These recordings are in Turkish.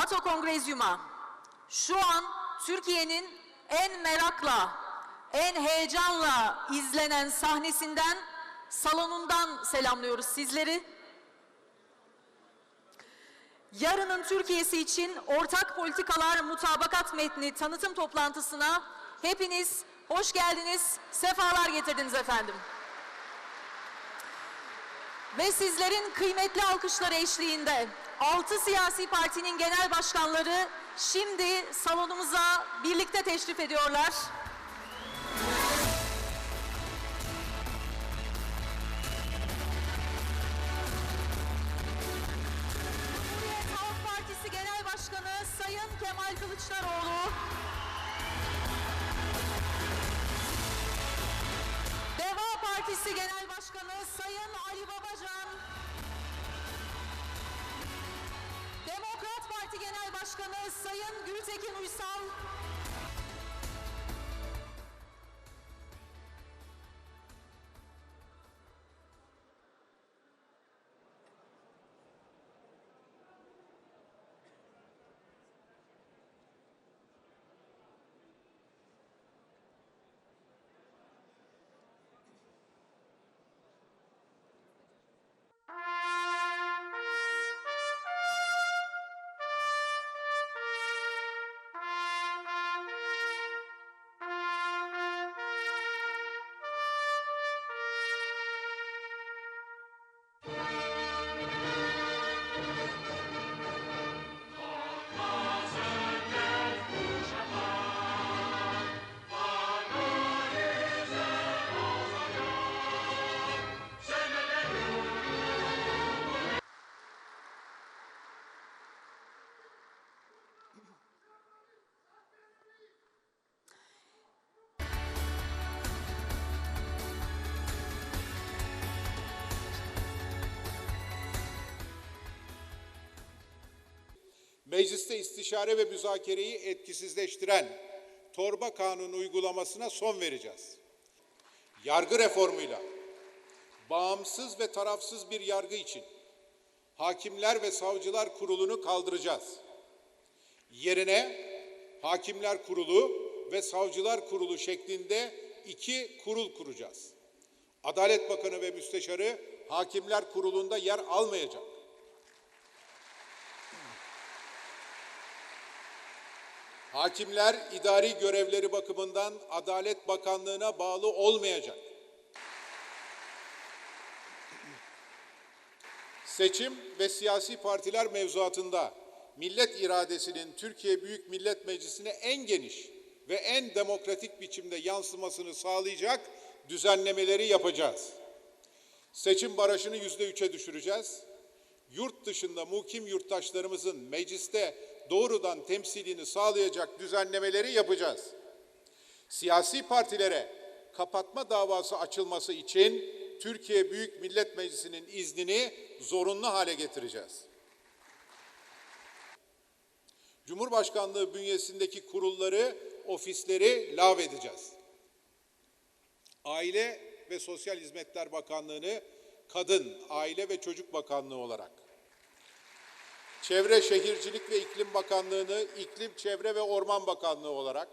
NATO Kongrezyum'a şu an Türkiye'nin en merakla, en heyecanla izlenen sahnesinden, salonundan selamlıyoruz sizleri. Yarının Türkiye'si için ortak politikalar mutabakat metni tanıtım toplantısına hepiniz hoş geldiniz, sefalar getirdiniz efendim. Ve sizlerin kıymetli alkışları eşliğinde 6 siyasi partinin genel başkanları şimdi salonumuza birlikte teşrif ediyorlar. Cumhuriyet Halk Partisi Genel Başkanı Sayın Kemal Kılıçdaroğlu. Deva Partisi Genel Başkanı Sayın Ali Babacan. Parti Genel Başkanı Sayın Gültekin Uysal. Mecliste istişare ve müzakereyi etkisizleştiren torba kanun uygulamasına son vereceğiz. Yargı reformuyla bağımsız ve tarafsız bir yargı için Hakimler ve Savcılar Kurulu'nu kaldıracağız. Yerine Hakimler Kurulu ve Savcılar Kurulu şeklinde iki kurul kuracağız. Adalet Bakanı ve Müsteşarı Hakimler Kurulu'nda yer almayacak. Hakimler idari görevleri bakımından Adalet Bakanlığı'na bağlı olmayacak. Seçim ve siyasi partiler mevzuatında millet iradesinin Türkiye Büyük Millet Meclisi'ne en geniş ve en demokratik biçimde yansımasını sağlayacak düzenlemeleri yapacağız. Seçim barajını yüzde üçe düşüreceğiz. Yurt dışında mukim yurttaşlarımızın mecliste doğrudan temsilini sağlayacak düzenlemeleri yapacağız. Siyasi partilere kapatma davası açılması için Türkiye Büyük Millet Meclisi'nin iznini zorunlu hale getireceğiz. Cumhurbaşkanlığı bünyesindeki kurulları, ofisleri lağvedeceğiz. Aile ve Sosyal Hizmetler Bakanlığı'nı Kadın, Aile ve Çocuk Bakanlığı olarak, Çevre Şehircilik ve İklim Bakanlığı'nı İklim, Çevre ve Orman Bakanlığı olarak,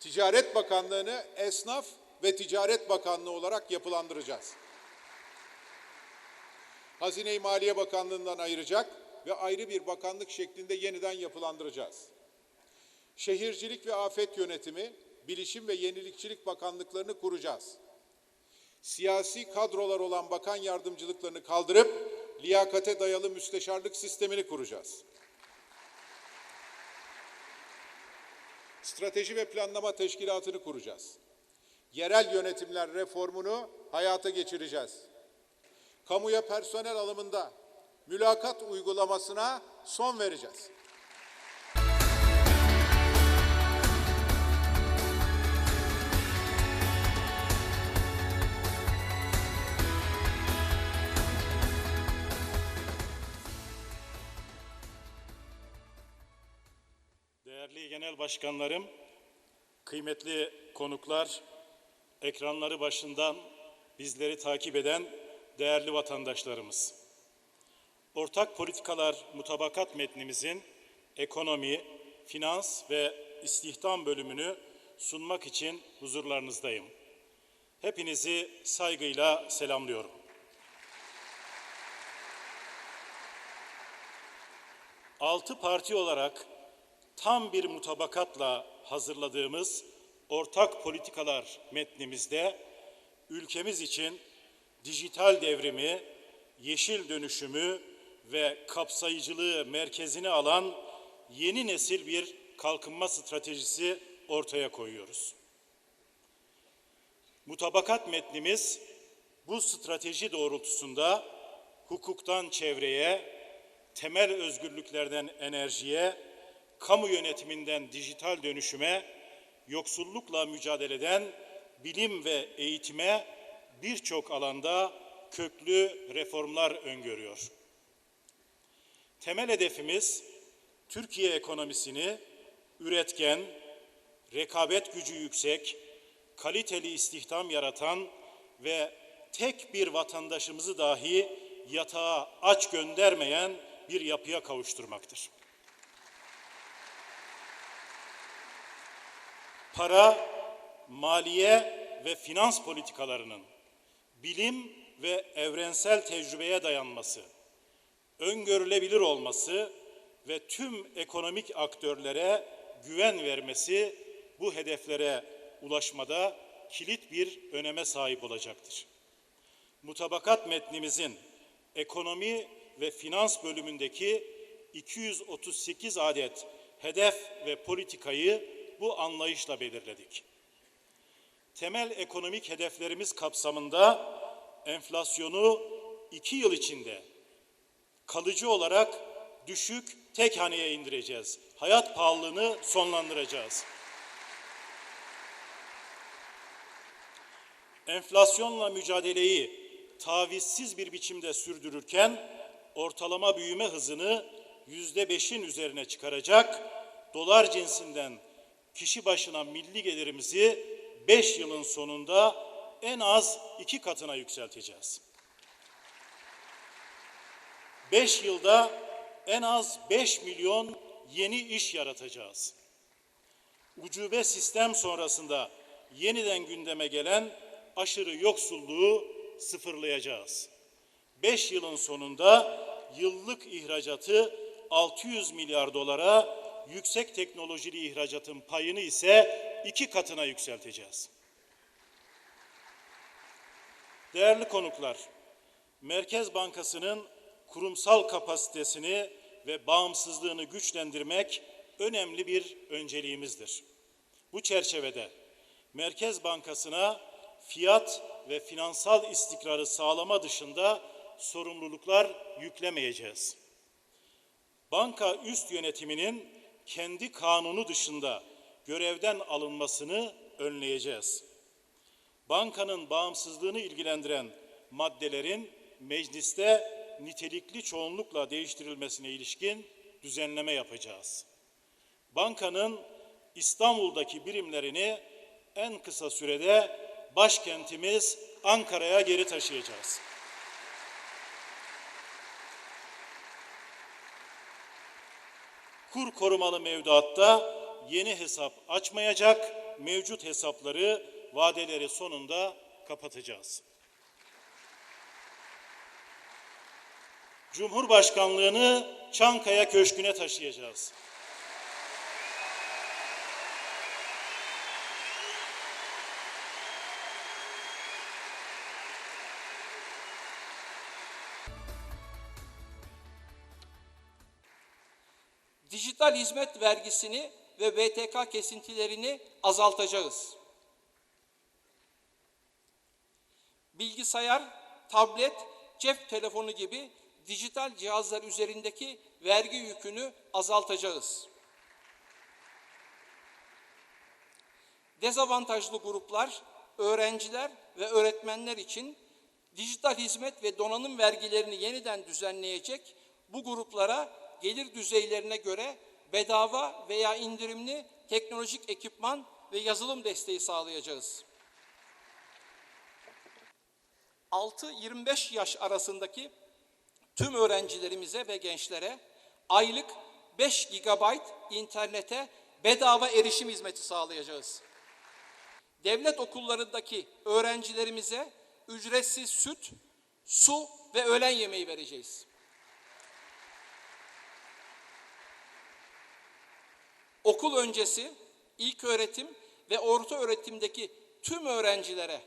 Ticaret Bakanlığı'nı Esnaf ve Ticaret Bakanlığı olarak yapılandıracağız. Hazine-i Maliye Bakanlığı'ndan ayıracak ve ayrı bir bakanlık şeklinde yeniden yapılandıracağız. Şehircilik ve Afet Yönetimi, Bilişim ve Yenilikçilik Bakanlıklarını kuracağız. Siyasi kadrolar olan bakan yardımcılıklarını kaldırıp liyakate dayalı müsteşarlık sistemini kuracağız. Strateji ve Planlama Teşkilatı'nı kuracağız. Yerel yönetimler reformunu hayata geçireceğiz. Kamuya personel alımında mülakat uygulamasına son vereceğiz. Değerli genel başkanlarım, kıymetli konuklar, ekranları başından bizleri takip eden değerli vatandaşlarımız. Ortak politikalar mutabakat metnimizin ekonomi, finans ve istihdam bölümünü sunmak için huzurlarınızdayım. Hepinizi saygıyla selamlıyorum. Altı parti olarak tam bir mutabakatla hazırladığımız ortak politikalar metnimizde ülkemiz için dijital devrimi, yeşil dönüşümü ve kapsayıcılığı merkezine alan yeni nesil bir kalkınma stratejisi ortaya koyuyoruz. Mutabakat metnimiz bu strateji doğrultusunda hukuktan çevreye, temel özgürlüklerden enerjiye, kamu yönetiminden dijital dönüşüme, yoksullukla mücadeleden bilim ve eğitime birçok alanda köklü reformlar öngörüyor. Temel hedefimiz Türkiye ekonomisini üretken, rekabet gücü yüksek, kaliteli istihdam yaratan ve tek bir vatandaşımızı dahi yatağa aç göndermeyen bir yapıya kavuşturmaktır. Para, maliye ve finans politikalarının bilim ve evrensel tecrübeye dayanması, öngörülebilir olması ve tüm ekonomik aktörlere güven vermesi bu hedeflere ulaşmada kilit bir öneme sahip olacaktır. Mutabakat metnimizin ekonomi ve finans bölümündeki 238 adet hedef ve politikayı bu anlayışla belirledik. Temel ekonomik hedeflerimiz kapsamında enflasyonu iki yıl içinde kalıcı olarak düşük tek haneye indireceğiz. Hayat pahalılığını sonlandıracağız. Enflasyonla mücadeleyi tavizsiz bir biçimde sürdürürken ortalama büyüme hızını yüzde beşin üzerine çıkaracak, dolar cinsinden kişi başına milli gelirimizi beş yılın sonunda en az iki katına yükselteceğiz. Beş yılda en az 5 milyon yeni iş yaratacağız. Ucube sistem sonrasında yeniden gündeme gelen aşırı yoksulluğu sıfırlayacağız. 5 yılın sonunda yıllık ihracatı 600 milyar dolara, yüksek teknolojili ihracatın payını ise iki katına yükselteceğiz. Değerli konuklar, Merkez Bankası'nın kurumsal kapasitesini ve bağımsızlığını güçlendirmek önemli bir önceliğimizdir. Bu çerçevede Merkez Bankası'na fiyat ve finansal istikrarı sağlama dışında sorumluluklar yüklemeyeceğiz. Banka üst yönetiminin kendi kanunu dışında görevden alınmasını önleyeceğiz. Bankanın bağımsızlığını ilgilendiren maddelerin mecliste nitelikli çoğunlukla değiştirilmesine ilişkin düzenleme yapacağız. Bankanın İstanbul'daki birimlerini en kısa sürede başkentimiz Ankara'ya geri taşıyacağız. Kur korumalı mevduatta yeni hesap açmayacak, mevcut hesapları vadeleri sonunda kapatacağız. Cumhurbaşkanlığını Çankaya Köşkü'ne taşıyacağız. Dijital hizmet vergisini ve BTK kesintilerini azaltacağız. Bilgisayar, tablet, cep telefonu gibi dijital cihazlar üzerindeki vergi yükünü azaltacağız. Dezavantajlı gruplar, öğrenciler ve öğretmenler için dijital hizmet ve donanım vergilerini yeniden düzenleyecek bu gruplara gelir düzeylerine göre bedava veya indirimli teknolojik ekipman ve yazılım desteği sağlayacağız. 6-25 yaş arasındaki tüm öğrencilerimize ve gençlere aylık 5 GB internete bedava erişim hizmeti sağlayacağız. Devlet okullarındaki öğrencilerimize ücretsiz süt, su ve öğlen yemeği vereceğiz. Okul öncesi, ilk öğretim ve orta öğretimdeki tüm öğrencilere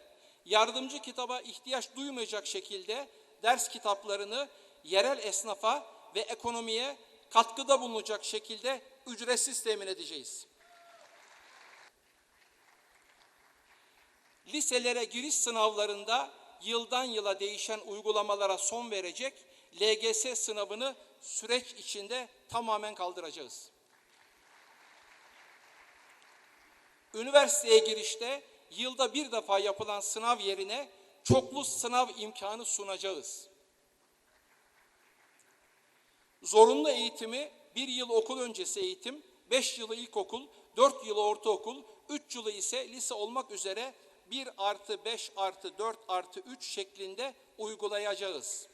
yardımcı kitaba ihtiyaç duymayacak şekilde ders kitaplarını yerel esnafa ve ekonomiye katkıda bulunacak şekilde ücretsiz temin edeceğiz. Liselere giriş sınavlarında yıldan yıla değişen uygulamalara son verecek, LGS sınavını süreç içinde tamamen kaldıracağız. Üniversiteye girişte yılda bir defa yapılan sınav yerine çoklu sınav imkanı sunacağız. Zorunlu eğitimi bir yıl okul öncesi eğitim, beş yılı ilkokul, dört yılı ortaokul, üç yılı ise lise olmak üzere 1 artı 5 artı 4 artı 3 şeklinde uygulayacağız.